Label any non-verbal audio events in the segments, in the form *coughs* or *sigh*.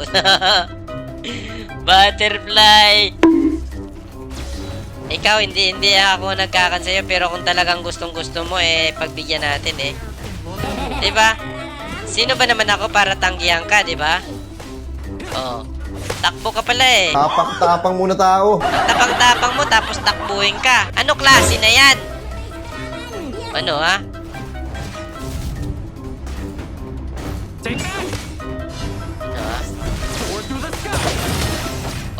*laughs* Butterfly! Ikaw, hindi hindi ako nagkakan sa'yo, pero kung talagang gustong gusto mo, eh, pagbigyan natin eh. 'Di ba? Sino ba naman ako para tanggihan ka, 'di ba? Oh. Takbo ka pala eh. Tapak-tapang muna tao. Tapang-tapang mo tapos takbuhin ka. Ano klase na 'yan? Ano ha? Ano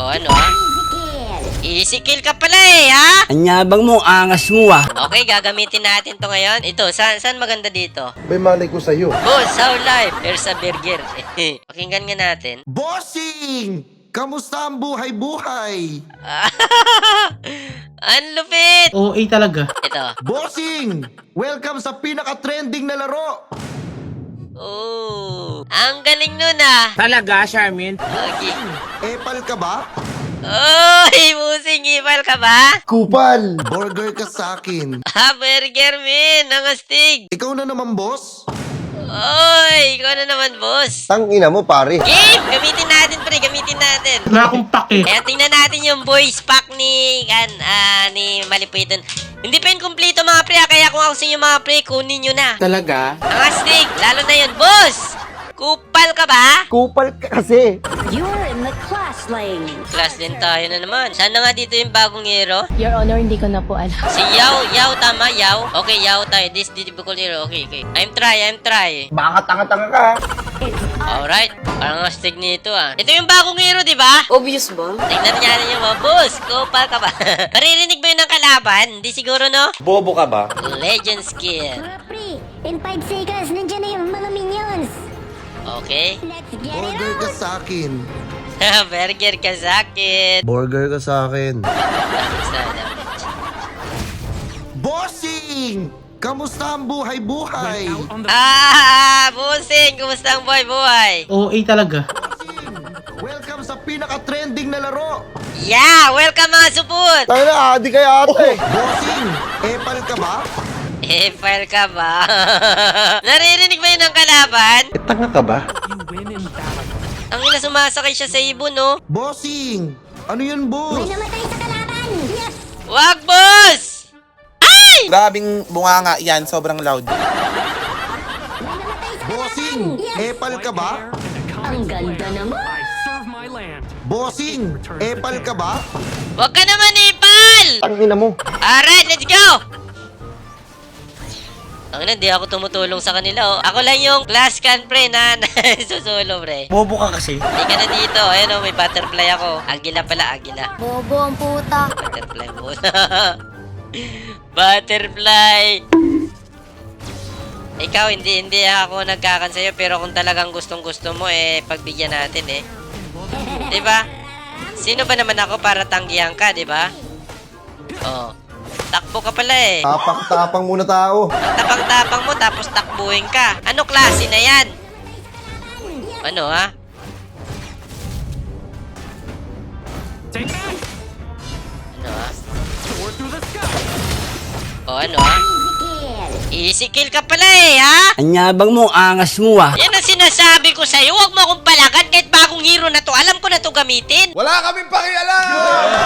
O ano ha? Easy kill ka pala eh, ha? Anyabang mo, angas mo ah. Okay, gagamitin natin to ngayon. Ito, saan, saan maganda dito? May malay ko sa'yo. Boss, how life? There's a burger. *laughs* Pakinggan nga natin. Bossing! Kamusta ang buhay-buhay? *laughs* Ang lupit! OA talaga. Ito. Bossing! Welcome sa pinaka-trending na laro! Oh, ang galing nun ah. Talaga, Charmin? Okay. Epal ka ba? Oy, musing ipal ka ba? Kupal! Burger ka sa akin. Ah, burger min, ang astig. Ikaw na naman, boss? Oy, ikaw na naman, boss. Tangina mo, pare. Game, gamitin natin, pre, gamitin natin. Wala akong pake. Kaya tingnan natin yung voice pack ni, kan, ah, ni Malipuiton. Hindi pa yun kumpleto mga pre, ah, kaya kung ako sa inyo mga pre, kunin nyo na. Talaga? Ang astig, lalo na yun, boss! Kupal ka ba? Kupal ka kasi. You're in the class lane. Class din tayo na naman. Sana nga dito yung bagong hero. Your Honor, hindi ko na po alam. *laughs* Si Yao, Yao tama, Yao. Okay, Yao tayo. This difficult hero. Okay, okay. I'm try, I'm try. Baka tanga-tanga ka. Alright. Parang astig nito ah. Ito yung bagong hero, di ba? Obvious ba? Tingnan niya rin yung mga boss. Kupal ka ba? *laughs* Maririnig ba yun ng kalaban? Hindi siguro, no? Bobo ka ba? Legend skill. In 5 seconds, Okay. *laughs* Burger ka sa akin. Burger ka sa akin. Burger ka sa akin. Bossing! Kamusta ang buhay-buhay? Ah, busing. Kumusta ang buhay-buhay? OA talaga. Welcome sa pinaka-trending na laro! Yeah! Welcome mga supot! Tayo na, adi kaya ate! Bossing! Epal ka ba? Eh, file ka ba? *laughs* Naririnig ba kalaban? Eh, tanga ka ba? Ang ina sumasakay siya sa ibon, no? Bossing! Ano yun, May boss? namatay sa kalaban! Yes! Wag, boss! Grabing bunganga yan, sobrang loud. May namatay sa Bossing! Epal ka ba? Ang ganda naman. Bossing! Epal ka ba? Wag ka naman ipal! Tangina mo. Alright, let's go! Ang ina, di ako tumutulong sa kanila, oh. Ako lang yung class can, pre, na *laughs* susulo, pre. Bobo ka kasi. Hindi ka na dito. Ayun, oh, may butterfly ako. Agila pala, agila. Bobo ang puta! Butterfly po. *laughs* Butterfly! Ikaw, hindi hindi ako nagkakan sa'yo, pero kung talagang gustong gusto mo, eh, pagbigyan natin, eh. 'Di ba? Sino ba naman ako para tanggihan ka, 'di ba? Oh. Takbo ka pala eh. Tapak-tapang muna tao. Tapang-tapang mo tapos takbuhin ka. Ano klase na 'yan? Ano ha? Ano ha? Oh, ano ha? Easy kill ka pala eh, ha? Anyabang mo, angas mo ah. Yan ang sinasabi ko sa'yo. Huwag mo akong balagan kahit bagong hero na to. Alam ko na to gamitin. Wala kaming pakialam!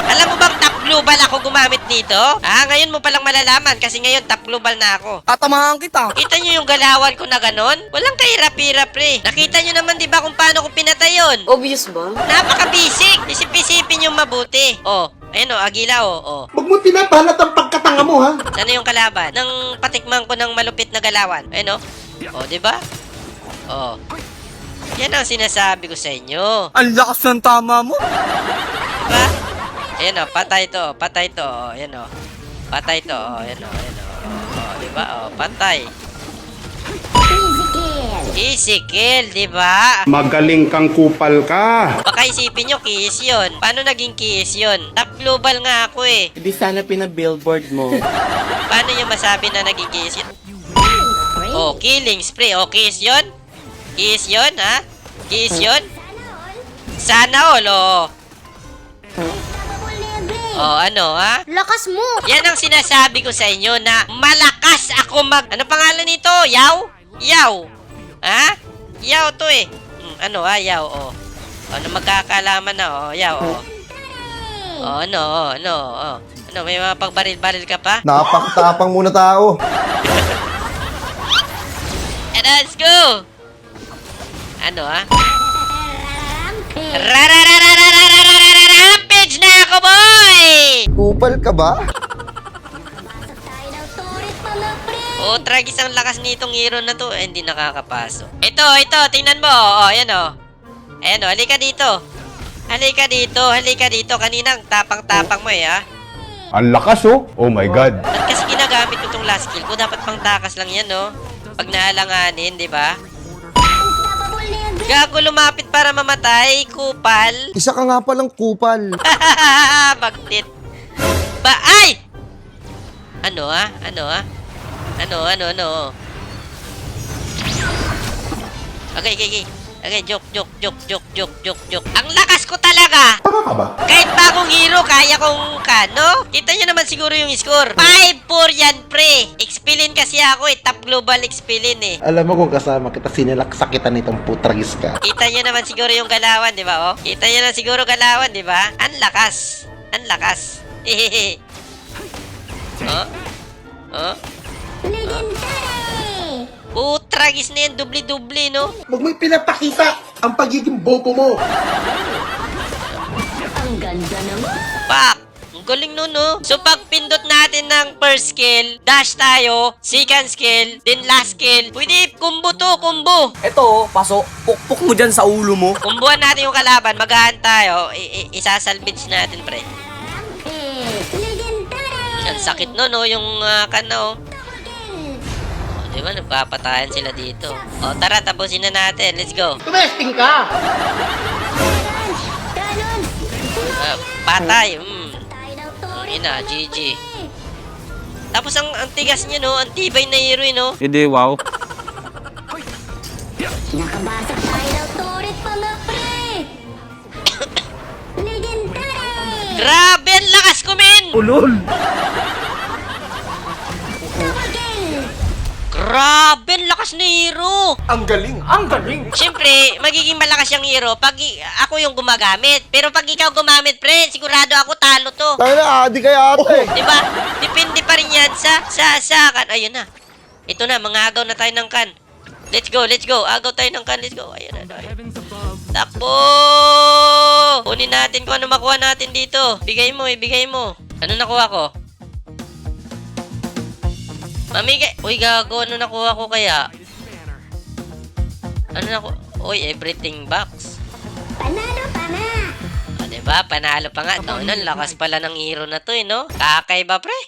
Global ako gumamit nito? Ah, ngayon mo palang malalaman kasi ngayon top global na ako. Tatamahan kita. Kita nyo yung galawan ko na ganon? Walang kahirap-hirap, pre. Nakita nyo naman, di ba, kung paano ko pinatay yun? Obvious ba? Napaka-basic. Isip-isipin yung mabuti. Oh, ayun oh, agila oh, oh. Huwag mo pinapalat ang pagkatanga mo, ha? Sana yung kalaban? Nang patikman ko ng malupit na galawan. Ayun oh. Oh, di ba? Oh. Yan ang sinasabi ko sa inyo. Ang lakas ng tama mo. Diba? Ayan o, patay to, patay to, o, ayan o. Patay to, o, ayan o, ayan o. O, diba? O, patay. Easy kill! Easy kill, diba? Magaling kang kupal ka. Baka isipin nyo, kiss yun. Paano naging kiss yun? Top global nga ako eh. Hindi sana pinabillboard mo. Paano nyo masabi na naging kiss yun? Oh, killing spree. Oh, kiss yun? Kiss yun, ha? Kiss yun? Sana all, oh. Oh, ano, ha? Lakas mo! Yan ang sinasabi ko sa inyo na malakas ako mag... Ano pangalan nito? Yaw? Yaw? Ha? Yaw to eh. Hmm, ano ha? Yaw, oh. Ano magkakalaman na, oh. Yeah, oh. Oh, ano, oh, ano, oh. Ano, may mga pagbaril-baril ka pa? Napakatapang muna tao. And let's go! Ano, ah? Rampage na ako, boy! Kupal ka ba? Pre! *laughs* Oh, tragis ang lakas nitong hero na to. Eh, hindi nakakapasok. Ito, ito, tingnan mo. Oh, ayan oh. Ayan oh, halika dito. Halika dito, halika dito. Kanina, ang tapang-tapang mo eh, ha? Ang lakas oh. Oh my God. Ba't kasi ginagamit ko tong last kill ko? Dapat pang takas lang yan, no? Pag naalanganin, di ba? Gago lumapit para mamatay, kupal. Isa ka nga palang kupal. *laughs* Bagtit. Ba, ay! Ano ah? Ano ah? Ano, ano, ano? Okay, okay, okay. Okay, joke, joke, joke, joke, joke, joke, joke. Ang lakas ko talaga! Tama ka ba? Kahit bagong hero, kaya kong kano. Kita nyo naman siguro yung score. 5-4 yan, pre. Expilin kasi ako eh. Top global expilin eh. Alam mo kung kasama kita, sinilaksakitan nitong putragis ka. Kita nyo naman siguro yung galawan, di ba? Oh? Kita nyo na siguro galawan, di ba? Ang lakas. Ang lakas. Hehehe. oh? Oh? legendary! Putragis na yan, dubli-dubli, no? Huwag mo pinapakita ang pagiging bobo mo. Ang ganda naman. Pak! Ang galing nun, no? So, pag pindot natin ng first skill, dash tayo, second skill, then last skill, pwede kumbo to, kumbo. Ito, paso, pukpuk mo dyan sa ulo mo. Kumbuhan natin yung kalaban, magahan tayo, i- i- isasalvage natin, pre. Sakit no, no? Yung uh, kano. Oh, di ba? Nagpapatayan sila dito. O, tara, tapusin na natin. Let's go. Tumesting ka! Ah, patay. Mm. Ang turit ina, GG. Tapos ang, ang tigas niya, no? Ang tibay na hero, no? Hindi, wow. Nakabasag tayo ng turit mga pre! *coughs* legendary! Grabe, ang lakas ko, men! Ulol! Grabe, ang lakas na hero! Ang galing! Ang galing! Siyempre, magiging malakas yung hero pag i- ako yung gumagamit. Pero pag ikaw gumamit, pre, sigurado ako talo to. Tayo na, adi kaya ate. Di ba? Depende pa rin yan sa, sa, sa kan. Ayun na. Ito na, mga agaw na tayo ng kan. Let's go, let's go. Agaw tayo ng kan, let's go. Ayun na. Ayun. Takbo! Kunin natin kung ano makuha natin dito. Bigay mo, ibigay mo. Ano nakuha ko? Mamigay. Uy, gago. Ano nakuha ko kaya? Ano nakuha? Uy, everything box. Panalo pa na! O, diba? Panalo pa nga. No, no, lakas pala ng hero na to, eh, no? Kakay ba, pre?